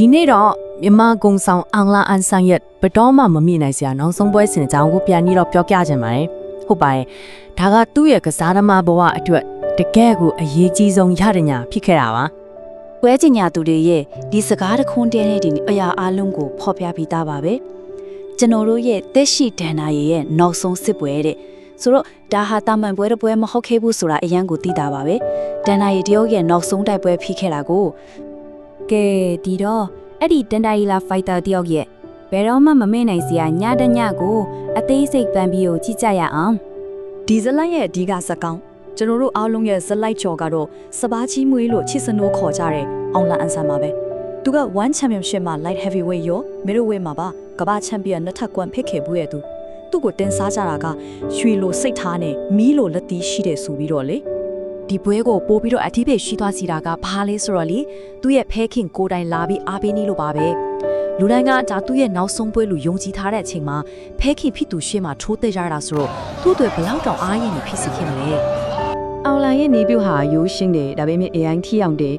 ဒီနေ့တော့မြန်မာကုံဆောင်အောင်လာအန်ဆန်ရဲ့ဘယ်တော်မှမမြင်နိုင်စရာနောက်ဆုံးပွဲစဉ်အကြောင်းကိုပြန်ပြီးတော့ပြောပြချင်ပါတယ်ဟုတ်ပါတယ်ဒါကသူ့ရဲ့ကစားသမားဘဝအတွက်တကယ်ကိုအရေးကြီးဆုံးရတဲ့ညာဖြစ်ခဲ့တာပါပွဲကျင်ညာသူတွေရဲ့ဒီစကားတခွန်းတဲတဲ့ဒီအရာအလုံးကိုဖော်ပြပြီးသားပါပဲကျွန်တော်တို့ရဲ့တက်ရှိဒဏ္ဍာရီရဲ့နောက်ဆုံးစစ်ပွဲတဲ့ဆိုတော့ဒါဟာတာမန်ပွဲတစ်ပွဲမဟုတ်ခဲ့ဘူးဆိုတာအရန်ကိုသိတာပါပဲဒဏ္ဍာရီတယောက်ရဲ့နောက်ဆုံးတိုက်ပွဲဖြစ်ခဲ့တာကို ကဲဒီတော့အဲ့ဒီတန်တာရီလာဖိုက်တာတယောက်ရဲ့ဘယ်တော့မှမမေ့နိုင်စရာညတညကိုအသေးစိတ်ပန်ပြီးကိုကြည့်ကြရအောင်ဒီဇလိုက်ရဲ့အဓိကဇက်ကောင်းကျွန်တော်တို့အားလုံးရဲ့ဇက်လိုက်ချော်ကတော့စပါးချီမွေးလို့ချစ်စနိုးခေါ်ကြတဲ့အောင်လာအန်ဆန်ပါပဲသူက1 championship မှာ light heavyweight ရော middleweight မှာပါကမ္ဘာချန်ပီယံနှစ်ထပ်ကွမ်ဖြစ်ခဲ့ဘူးရဲ့သူသူ့ကိုတင်စားကြတာကရွှေလိုစိတ်ထားနဲ့မီးလိုလက်သီးရှိတယ်ဆိုပြီးတော့လေ ဒီပွဲကိုပို့ပြီးတော့အထီးပဲရှိသွားစီတာကဘာလဲဆိုတော့လေသူ့ရဲ့ဖဲခင်ကိုယ်တိုင်လာပြီးအားပေးနေလို့ပါပဲလူတိုင်းကဒါသူ့ရဲ့နောက်ဆုံးပွဲလူယုံကြည်ထားတဲ့အချိန်မှာဖဲခင်ဖြစ်သူရှေ့မှာထိုးသက်ရတာဆိုတော့သူ့အတွက်ဘလောက်တောင်အားရနေဖြစ်စီခင်မလဲအောင်လိုင်းရဲ့နေပြုဟာရိုးရှင်းတယ်ဒါပေမဲ့ AI ထိအောင်တယ်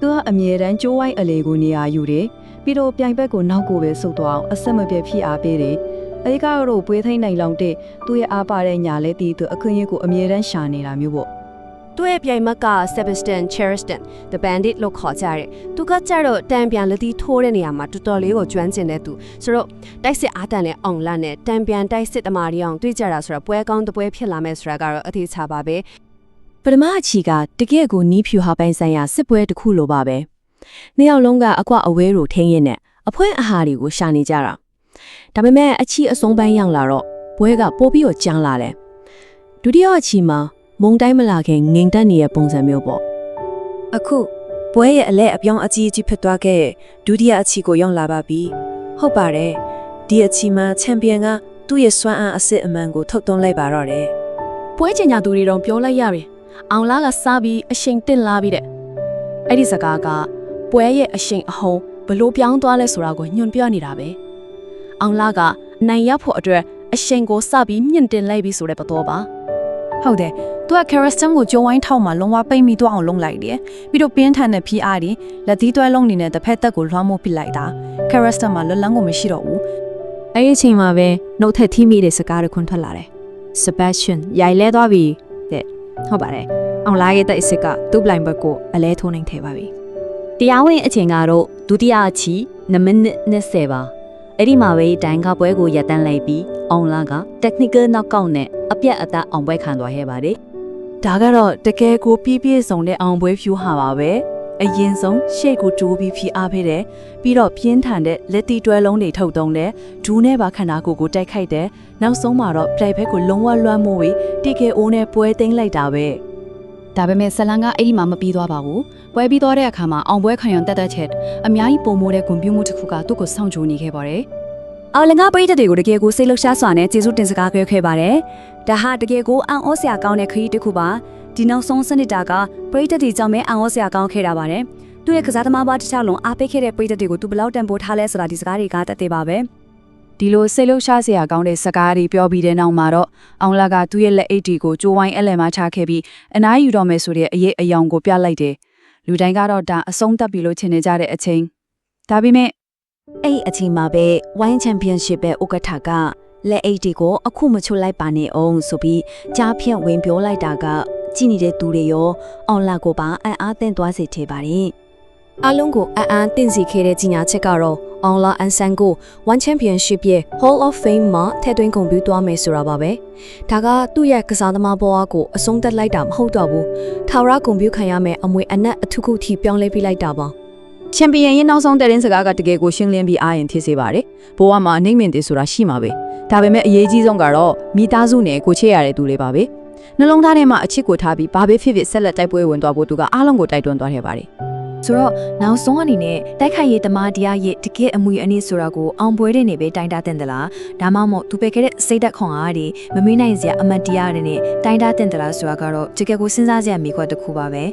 သူကအမြဲတမ်းကြိုးဝိုင်းအလေကိုနေရာယူတယ်ပြီးတော့ပြိုင်ဘက်ကိုနောက်ကိုပဲဆုတ်သွားအောင်အဆက်မပြတ်ဖြစ်အားပေးတယ်အဲဒီကတော့ပွဲထိန်နိုင်လောက်တဲ့သူ့ရဲ့အားပါတဲ့ညာလဲတီးသူအခွင့်အရေးကိုအမြဲတမ်းရှာနေတာမျိုးပေါ့ သူ့ရဲ့ပြိုင်မက်က Sebastian Cheriston the bandit လို့ခေါ်ကြတယ်။သူကကြတော့တံပြန်လက်သီးထိုးတဲ့နေရာမှာတော်တော်လေးကိုကျွမ်းကျင်တဲ့သူ။ဆိုတော့တိုက်စစ်အားတန်တဲ့အောင်လနဲ့တံပြန်တိုက်စစ်တမာရီအောင်တွေ့ကြတာဆိုတော့ပွဲကောင်းတစ်ပွဲဖြစ်လာမယ်ဆိုတာကတော့အသေးချပါပဲပထမအချီကတကယ့်ကိုနီးဖြူဟာပိုင်းဆိုင်ရာစစ်ပွဲတစ်ခုလိုပါပဲနှစ်ယောက်လုံးကအကွအဝဲကိုထိန်းရင်းနဲ့အဖွဲအဟာတွေကိုရှာနေကြတာဒါပေမဲ့အချီအစုံပိုင်းရောက်လာတော့ပွဲကပိုပြီးတော့ကြမ်းလာတယ်ဒုတိယအချီမှာ မုံတိုင်းမလာခင်ငိမ်တက်နေတဲ့ပုံစံမျိုးပေါ့အခုပွဲရဲ့အလဲအပြောင်းအကြီးအကြီးဖြစ်သွားခဲ့တဲ့ဒုတိယအချီကိုရောက်လာပါပြီဟုတ်ပါတယ်ဒီအချီမှာချန်ပီယံကသူ့ရဲ့စွမ်းအားအစစ်အမှန်ကိုထုတ်သွင်းလိုက်ပါတော့တယ်ပွဲချင်ညာသူတွေတော့ပြောလိုက်ရပြီအောင်လာကစားပြီးအရှိန်တက်လာပြီးတဲ့အဲ့ဒီစကားကပွဲရဲ့အရှိန်အဟုန်ဘလို့ပြောင်းသွားလဲဆိုတာကိုညွန်ပြနေတာပဲအောင်လာကအနိုင်ရဖို့အတွက်အရှိန်ကိုစပြီးမြင့်တင်လိုက်ပြီးဆိုတဲ့ပတော်ပါ ဟုတ်တယ်။ तू က Charleston ကိုကြိုးဝိုင်းထောက်မှာလုံးဝပိတ်မိသွားအောင်လုပ်လိုက်တယ်။ပြီးတော့ပင်းထန်တဲ့ PR တွေလက်သီးတွဲလုံးနေတဲ့တစ်ဖက်သက်ကိုလွှမ်းမိုးပစ်လိုက်တာ။ Charleston မှာလွတ်လန်းကိုမရှိတော့ဘူးအဲ့ဒီအချိန်မှာပဲနှုတ်ထက်ထိမိတဲ့စကားတစ်ခွန်းထွက်လာတယ် Sebastian ရိုင်လဲသွားပြီတဲ့ဟုတ်ပါတယ်အောင်လာရဲ့တဲ့အစ်စ်ကသူ့ပလိုင်ဘက်ကိုအလဲထိုးနိုင်ခဲ့ပါပြီတရားဝင်အချိန်ကတော့ဒုတိယအချီ2မိနစ်20ပါ အဲ့ဒီမှာပဲဒိုင်ကပွဲကိုရပ်တန့်လိုက်ပြီးအောင်လာက technical knockout နဲ့အပြတ်အသတ်အောင်ပွဲခံသွားခဲ့ပါတယ်ဒါကတော့တကယ်ကိုပြည့်ပြည့်စုံတဲ့အောင်ပွဲဖြူဟာပါပဲအရင်ဆုံးရှေ့ကိုတိုးပြီးဖြီးအားပေးတယ်ပြီးတော့ပြင်းထန်တဲ့လက်တီတွဲလုံးတွေထုတ်သုံးတယ်ဒူးနဲ့ပါခန္ဓာကိုယ်ကိုတိုက်ခိုက်တယ်နောက်ဆုံးမှာတော့ပြိုင်ဘက်ကိုလုံးဝလွှမ်းမိုးပြီး TKO နဲ့ပွဲသိမ်းလိုက်တာပဲ ဒါပေမဲ့ဇလန်ကအဲ့ဒီမှာမပြီးသွားပါဘူးပွဲပြီးသွားတဲ့အခါမှာအောင်ပွဲခံရန်တက်တက်ချက်အများကြီးပုံမိုးတဲ့ဂုဏ်ပြုမှုတစ်ခုကသူ့ကိုစောင့်ကြိုနေခဲ့ပါတယ်အောင်လင်္ကာပရိသတ်တွေကိုတကယ်ကိုစိတ်လှုပ်ရှားစွာနဲ့ကျေးဇူးတင်စကားပြောခဲ့ပါတယ်။ဒါဟာတကယ်ကိုအံ့ဩစရာကောင်းတဲ့ခရီးတစ်ခုပါ။ဒီနောက်ဆုံးစနစ်တာကပရိသတ်တွေကြောင့်ပဲအံ့ဩစရာကောင်းခဲ့တာပါတယ်။သူ့ရဲ့ကစားသမားဘာတစ်ခြားလုံးအားပေးခဲ့တဲ့ပရိသတ်တွေကိုသူဘယ်လောက်တန်ဖိုးထားလဲဆိုတာဒီစကားတွေကတတ်သေးပါပဲ ဒီလိုစိတ်လှုပ်ရှားစရာကောင်းတဲ့စကားတွေပြောပြီးတဲ့နောက်မှာတော့အောင်လာကသူ့ရဲ့လက်အိတ်တီကိုကြိုးဝိုင်းအလဲမှာချခဲ့ပြီးအနားယူတော့မယ်ဆိုတဲ့အရေးအယောင်ကိုပြလိုက်တယ်လူတိုင်းကတော့ဒါအဆုံးသတ်ပြီလို့ထင်နေကြတဲ့အချိန်ဒါပေမဲ့အဲ့ဒီအချိန်မှာပဲ Wine Championship ပဲဥက္ကဋ္ဌကလက်အိတ်တွေကိုအခုမချွတ်လိုက်ပါနဲ့အောင်ဆိုပြီးကြားဖြန့်ဝင်ပြောလိုက်တာကကြည်နေတဲ့သူတွေရောအွန်လာကိုပါအံ့အားသင့်သွားစေသေးပါတယ်အားလုံးကိုအံ့အားတင့်စီခဲ့တဲ့ကြီးညာချက်ကတော့ အောင်လာအန်ဆန်ကို One Championship ရဲ့ Hall of Fame မှာထည့်သွင်းဂုဏ်ပြုသွားမယ်ဆိုတာပါပဲဒါကသူ့ရဲ့ကစားသမားဘဝကိုအဆုံးသတ်လိုက်တာမဟုတ်တော့ဘူးထာဝရဂုဏ်ပြုခံရမယ်အမွေအနက်အထုခုထိပြောင်းလဲပြလိုက်တာပါချန်ပီယံရဲ့နောက်ဆုံးတဲ့ရင်စကားကတကယ်ကိုရှင်းလင်းပြီးအားရင်ဖြစ်စေပါတယ်ဘိုးကမှအနှိမ့်မင်တယ်ဆိုတာရှိမှာပဲဒါပေမဲ့အရေးကြီးဆုံးကတော့မိသားစုနဲ့ကိုချစ်ရတဲ့သူတွေပါပဲနှလုံးသားထဲမှာအချစ်ကိုထားပြီးဘာပဲဖြစ်ဖြစ်ဆက်လက်တိုက်ပွဲဝင်သွားဖို့သူကအားလုံးကိုတိုက်တွန်းသွားခဲ့ပါတယ် ဆိုတော့နောက်ဆုံးအနေနဲ့တိုက်ခိုက်ရေးတမားတရားရဲ့တကယ်အမွေအနှစ်ဆိုတာကိုအောင်ပွဲတဲ့နေပဲတိုင်တာတင်သလားဒါမှမဟုတ်သူပဲခဲ့တဲ့စိတ်သက်ခွန်အားတွေမမေးနိုင်စရာအမတ်တရားတွေနဲ့တိုင်တာတင်သလားဆိုတာကတော့တကယ်ကိုစဉ်းစားစရာမိခွက်တစ်ခုပါပဲ